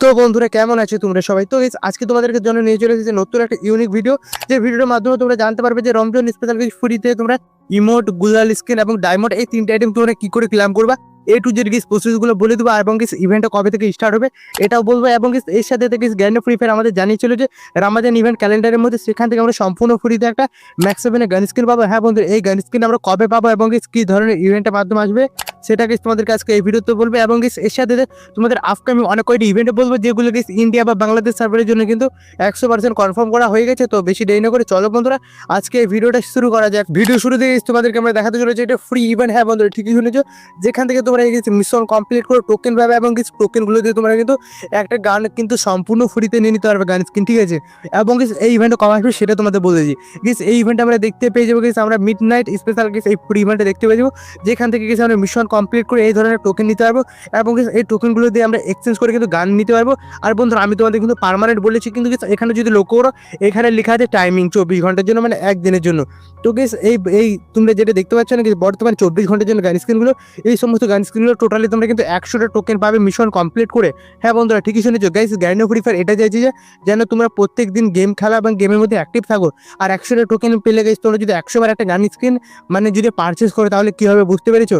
তো বন্ধুরা, কেমন আছে তোমরা সবাই? তো আজকে তোমাদেরকে জন্য নিয়ে চলে এসেছে নতুন একটা ইউনিক ভিডিও যে ভিডিওর মাধ্যমে তোমরা জানতে পারবে যে রমজান স্পেশাল কিছু ফ্রিতে তোমরা ইমোট গুলাল স্কিন এবং ডায়মন্ড এই তিনটে আইটেম তোমরা কি করে ক্লাম করবা এ টু জেড গিস প্রসেসগুলো বলে দেবো এবং গিস ইভেন্টটা কবে থেকে স্টার্ট হবে এটাও বলব এবং গিস এর সাথে থেকে গ্যান্ড ফ্রি ফায়ার আমাদের জানিয়েছিল যে রামাজান ইভেন্ট ক্যালেন্ডারের মধ্যে সেখান থেকে আমরা সম্পূর্ণ ফ্রিতে একটা ম্যাক্স সেভেনের গান স্কিন পাবো। হ্যাঁ বন্ধু এই গান স্কিন আমরা কবে পাবো এবং কী ধরনের ইভেন্টের মাধ্যমে আসবে সেটা গিস তোমাদেরকে আজকে এই ভিডিওতে বলবে এবং গিস এর সাথে তোমাদের আপকামিং অনেক কয়টি ইভেন্টে বলব যেগুলো গিস ইন্ডিয়া বা বাংলাদেশ সার্ভারের জন্য কিন্তু একশো পার্সেন্ট কনফার্ম করা হয়ে গেছে। তো বেশি দেরি না করে চলো বন্ধুরা, আজকে এই ভিডিওটা শুরু করা যাক। ভিডিও শুরুতে guys তোমাদেরকে আমরা দেখাতে চলেছি এটা ফ্রি ইভেন্ট হ্যাঁ বন্ধুরা, ঠিকই শুনেছো? যেখান থেকে তোমরা এই মিশন কমপ্লিট করে টোকেন পাবে এবং কিছু টোকেনগুলো দিয়ে তোমরা কিন্তু একটা গান কিন্তু সম্পূর্ণ ফ্রিতে নিয়ে নিতে পারবে গান স্কিন ঠিক আছে? এবং কিছু এই ইভেন্টে কম আসবে সেটা তোমাদের বলে দিই। গিস এই ইভেন্টে আমরা দেখতে পেয়ে যাব গিস আমরা মিড নাইট স্পেশাল গিস এই ফ্রি ইভেন্টে দেখতে পেয়ে যাব। যেখান থেকে গিয়ে আমরা মিশন কমপ্লিট করে এই ধরনের টোকেন নিতে পারব এবং এই টোকেনগুলো দিয়ে আমরা এক্সচেঞ্জ করে কিন্তু গান নিতে পারব। আর বন্ধুরা, আমি তোমাদের কিন্তু পারমানেন্ট বলেছি, কিন্তু এখানে যদি লক্ষ্য করো, এখানে লেখা আছে টাইমিং চব্বিশ ঘণ্টার জন্য মানে একদিনের জন্য। তো গেস এই এই তোমরা যেটা দেখতে পাচ্ছ না বর্তমানে চব্বিশ ঘণ্টার জন্য গান স্ক্রিনগুলো এই সমস্ত গান স্ক্রিনগুলো টোটালি তোমরা কিন্তু একশোটা টোকেন পাবে মিশন কমপ্লিট করে। হ্যাঁ বন্ধুরা, ঠিকই শুনেছো গাইস গ্যান্ড ফ্রি ফায়ার এটা চাইছি যে, যেন তোমরা প্রত্যেক দিন গেম খেলা এবং গেমের মধ্যে অ্যাক্টিভ থাকো। আর একশোটা টোকেন পেলে গেছ তোমরা যদি একশোবার একটা গান স্ক্রিন মানে যদি পারচেস করো, তাহলে কী হবে বুঝতে পেরেছ?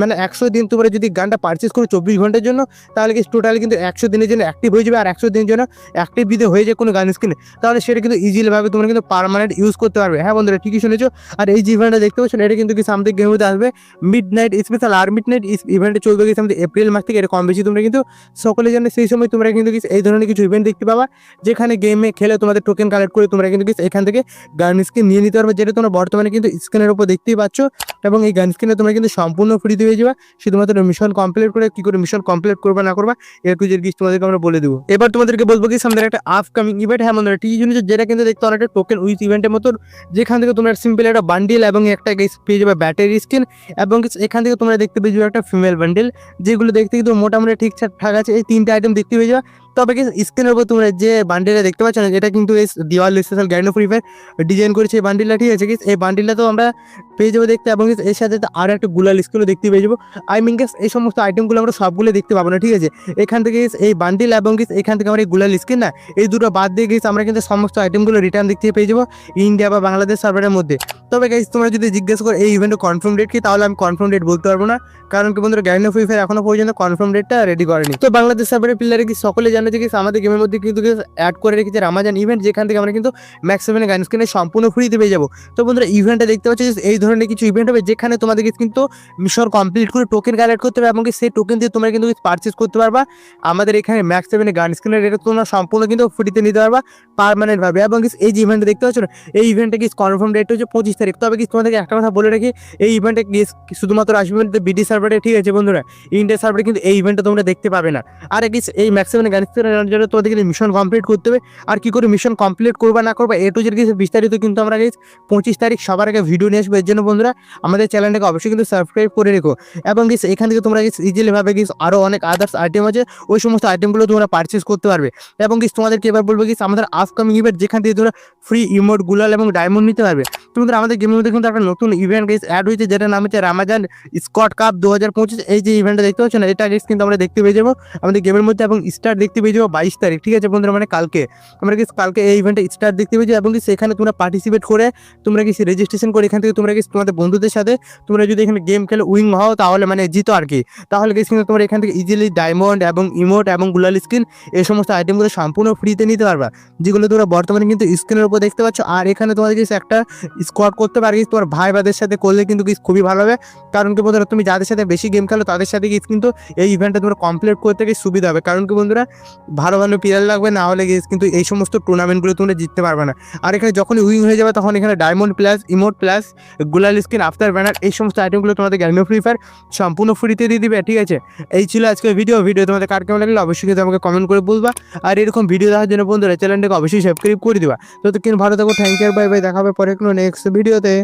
মানে একশো দিন তোমরা যদি গানটা পারচেস করো চব্বিশ ঘণ্টার জন্য তাহলে কি টোটালি কিন্তু একশো দিনের জন্য অ্যাক্টিভ হয়ে যাবে আর একশো দিনের জন্য অ্যাক্টিভ যদি হয়ে যায় কোনো গান স্ক্রিনে তাহলে সেটা কিন্তু ইজিলিভাবে তোমরা কিন্তু পার্মানেন্ট ইউজ করতে পারবে। হ্যাঁ বন্ধুরা ঠিকই শুনেছো? আর এই যে ইভেন্টটা দেখতে পাচ্ছ না, এটা কিন্তু কি সামথিং গেমের মধ্যে আসবে? মিড নাইট স্পেশাল আর মিড নাইট ইভেন্টে চলবে কি সামথিং এপ্রিল মাস থেকে এটা কম বেশি তোমরা কিন্তু সকলে জানে সেই সময় তোমরা কিন্তু এই ধরনের কিছু ইভেন্ট দেখতে পাবা যেখানে গেমে খেলে তোমাদের টোকেন কালেক্ট করে তোমরা কিন্তু এখান থেকে গান স্ক্রিন নিয়ে নিতে পারবে যেটা তোমরা বর্তমানে কিন্তু স্ক্রিনের উপর দেখতেই পাচ্ছ এবং এই গান স্ক্রিনে তোমরা কিন্তু সম্পূর্ণ ফ্রিতে হয়ে যাবে শুধুমাত্র মিশন কমপ্লিট করে কি করে মিশন কমপ্লিট করবে, না করবা, এর কিছু কিছু তোমাদেরকে আমরা বলে দেবো। এবার তোমাদেরকে বলব কি সামনে একটা আপকামিং ইভেন্ট হ্যাঁ বন্ধুরা টি জিনিস যেটা কিন্তু দেখতে অনেকটা টোকেন উইথ ইভেন্টের মতো, যেখান থেকে তোমরা সিম্পল একটা বান্ডিল এবং একটা পেয়ে যাবে ব্যাটারি স্কিন এবং এখান থেকে তোমরা দেখতে পেয়ে যাবে একটা ফিমেল বান্ডিল যেগুলো দেখতে কিন্তু মোটামুটি ঠিকঠাক ঠাক আছে, এই তিনটে আইটেম দেখতে পেয়ে যাবে। তবে স্ক্রিনের উপর তোমরা যে বান্ডিলটা দেখতে পাচ্ছ না, এটা কিন্তু এই Diwali special grand free fire design করেছে এই বান্ডিলটা ঠিক আছে? কি এই বান্ডিলটা তো আমরা পেয়ে যাব দেখতে, এবং এর সাথে আরও একটা গুলাল স্কিনও দেখতে পেয়ে যাব। আই মিন গেস এই সমস্ত আইটেমগুলো আমরা সবগুলো দেখতে পাবো না, ঠিক আছে? এখান থেকে এই বান্ডিল এবং এখান থেকে আমরা এই গুলাল স্কিন না, এই দুটো বাদ দিয়ে গেছি আমরা কিন্তু সমস্ত আইটেমগুলো রিটার্ন দেখতে পেয়ে যাব, ইন্ডিয়া বা বাংলাদেশ সার্ভারের মধ্যে। তবে গাইজ তোমরা যদি জিজ্ঞেস করো, এই ইভেন্টের কনফার্ম ডেট কি? তাহলে আমি কনফার্ম ডেট বলতে পারব না। কারণ কি বন্ধুরা গ্যান্ড ফ্রি ফায়ার এখনও পর্যন্ত কনফার্ম ডেটটা রেডি করেনি। তো বাংলাদেশ সার্ভারের প্লেয়ারে কি সকলে জানে যে আমাদের গেমের মধ্যে কিন্তু অ্যাড করে রেখেছে রামাজান ইভেন্ট যেখান থেকে আমরা কিন্তু ম্যাক্স সেভেনের গান স্ক্রিনে সম্পূর্ণ ফ্রিতে পেয়ে যাব। তো বন্ধুরা ইভেন্টটা দেখতে পাচ্ছি এই ধরনের কিছু ইভেন্ট হবে যেখানে তোমাদেরকে কিন্তু মিশন কমপ্লিট করে টোকেন কালেক্ট করতে হবে এবং সেই টোকেন দিয়ে তোমরা কিন্তু পারচেস করতে পারবা। আমাদের এখানে ম্যাক্স সেভেনের গান স্ক্রিনের রেটে তোমরা সম্পূর্ণ কিন্তু ফ্রিতে নিতে পারবা পারমানেন্ট ভাবে। এবং এই যে ইভেন্টটা দেখতে পাচ্ছ এই ইভেন্টে কি কনফার্ম ডেট হচ্ছে পঁচিশ তারিখ হবে কি? তোমাদেরকে একটা কথা বলে রাখি, এই ইভেন্টে শুধুমাত্র আসবে বিডি সার্ভারে ঠিক আছে বন্ধুরা? ইন্ডিয়া সার্ভারে কিন্তু এই ইভেন্টটা তোমরা দেখতে পাবে না। আর কি এই ম্যাক্সিমাম সেভেনের গান জন্য তোমাদের কিন্তু মিশন কমপ্লিট করতে হবে। আর কি করে মিশন কমপ্লিট করবা না করবা এ টু জেড কিছু বিস্তারিত কিন্তু আমরা guys পঁচিশ তারিখ সবার আগে ভিডিও নিয়ে আসব। এর জন্য বন্ধুরা, আমাদের চ্যানেলটাকে অবশ্যই কিন্তু সাবস্ক্রাইব করে রেখো। এবং গিস এখান থেকে তোমরা গিস ইজিলি ভাবে গিস আরও অনেক আদার্স আইটেম আছে, ওই সমস্ত আইটেমগুলো তোমরা পারচেস করতে পারবে। এবং গিস তোমাদেরকে এবার বলব গিস আমাদের আপকামিং ইভেন্ট যেখান থেকে তোমরা ফ্রি ইমোট গুলাল এবং ডায়মন্ড নিতে পারবে। তোমাদের আমাদের গেমের মধ্যে কিন্তু একটা নতুন ইভেন্ট গিস অ্যাড হয়েছে যেটা নাম হচ্ছে রামাজান স্কট কাপ দু হাজার পঁচিশ। এই যে ইভেন্টটা দেখতে পাচ্ছ না এটা গিস কিন্তু আমরা দেখতে পেয়ে যাব। আমাদের গেমের মধ্যে এবং স্টার্ট দেখতে পেয়ে যাব বাইশ তারিখ, ঠিক আছে বন্ধুরা? মানে কালকে। আমরা কি কালকে এই ইভেন্টে স্টার্ট দেখতে পেয়েছি এবং সেখানে তোমরা পার্টিসিপেট করে তোমরা কি রেজিস্ট্রেশন করে এখান থেকে তোমরা কি তোমাদের বন্ধুদের সাথে তোমরা যদি এখানে গেম খেলে উইং হও, তাহলে মানে জিতো আর কি। তাহলে কি কিন্তু তোমরা এখান থেকে ইজিলি ডায়মন্ড এবং ইমোট এবং গুলাল স্কিন এই সমস্ত আইটেমগুলো সম্পূর্ণ ফ্রিতে নিতে পারবা। যেগুলো তোমরা বর্তমানে কিন্তু স্ক্রিনের উপর দেখতে পাচ্ছ। আর এখানে তোমাদের কিছু একটা স্কোয়াড করতে পারে তোমার ভাই বাদের সাথে করলে কিন্তু কিছু খুবই ভালো হবে। কারণ কি বন্ধুরা, তুমি যাদের সাথে বেশি গেম খেলো, তাদের সাথে গিয়ে কিন্তু এই ইভেন্টটা তোমরা কমপ্লিট করতে গিয়ে সুবিধা হবে। কারণ কি বন্ধুরা, ভালো ভালো প্লেয়ার লাগবে, না হলে গিয়ে কিন্তু এই সমস্ত টুর্নামেন্টগুলো তোমরা জিততে পারবে না। আর এখানে যখনই উইং হয়ে যাবে, তখন এখানে diamond plus emote plus gulal skin after banner এই সমস্ত আইটেমগুলো তোমাদের গ্যামি ফ্রি ফায়ার সম্পূর্ণ ফ্রিতে দিয়ে দিবে, ঠিক আছে? এই ছিল আজকের ভিডিও ভিডিও তোমাদের কার কেমন লাগল, অবশ্যই কিন্তু আমাকে কমেন্ট করে বলবা। আর এরকম ভিডিও দেখার জন্য বন্ধুরা চ্যানেলটাকে অবশ্যই সাবস্ক্রাইব করে দিবা। তো কিন্তু ভালো থাকো থ্যাংক ইউ বাই বাই দেখা হবে পরে কোনো নেক্সট ভিডিওতে